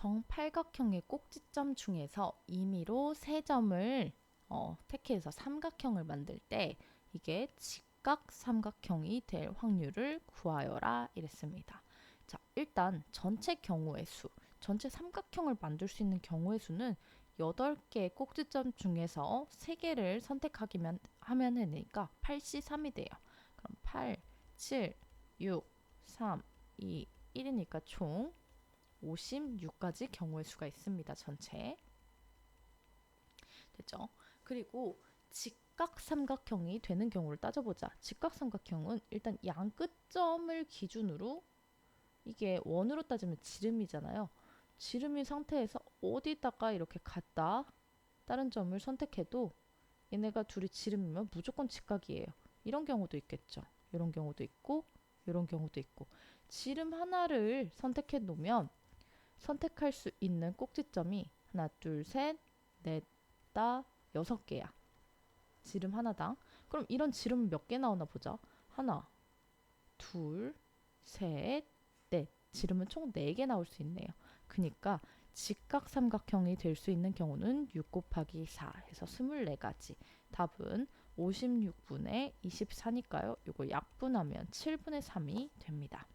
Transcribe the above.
정팔각형의 꼭지점 중에서 임의로 세 점을 어, 택해서 삼각형을 만들 때 이게 직각 삼각형이 될 확률을 구하여라 이랬습니다. 자, 일단 전체 경우의 수, 전체 삼각형을 만들 수 있는 경우의 수는 8개의 꼭지점 중에서 3개를 선택하기만 하면 되니까 8C3이 돼요. 그럼 8, 7, 6, 3, 2, 1이니까 총 56가지 경우의 수가 있습니다. 전체. 됐죠? 그리고 직각 삼각형이 되는 경우를 따져보자. 직각 삼각형은 일단 양 끝점을 기준으로 이게 원으로 따지면 지름이잖아요. 지름인 상태에서 어디다가 이렇게 갖다 다른 점을 선택해도 얘네가 둘이 지름이면 무조건 직각이에요. 이런 경우도 있겠죠. 이런 경우도 있고 이런 경우도 있고 지름 하나를 선택해 놓으면 선택할 수 있는 꼭지점이 하나, 둘, 셋, 넷, 다, 여섯 개야. 지름 하나당. 그럼 이런 지름 몇 개 나오나 보자. 하나, 둘, 셋, 넷. 지름은 총 네 개 나올 수 있네요. 그니까 직각 삼각형이 될 수 있는 경우는 6 곱하기 4 해서 24가지. 답은 56분의 24니까요. 이거 약분하면 7분의 3이 됩니다.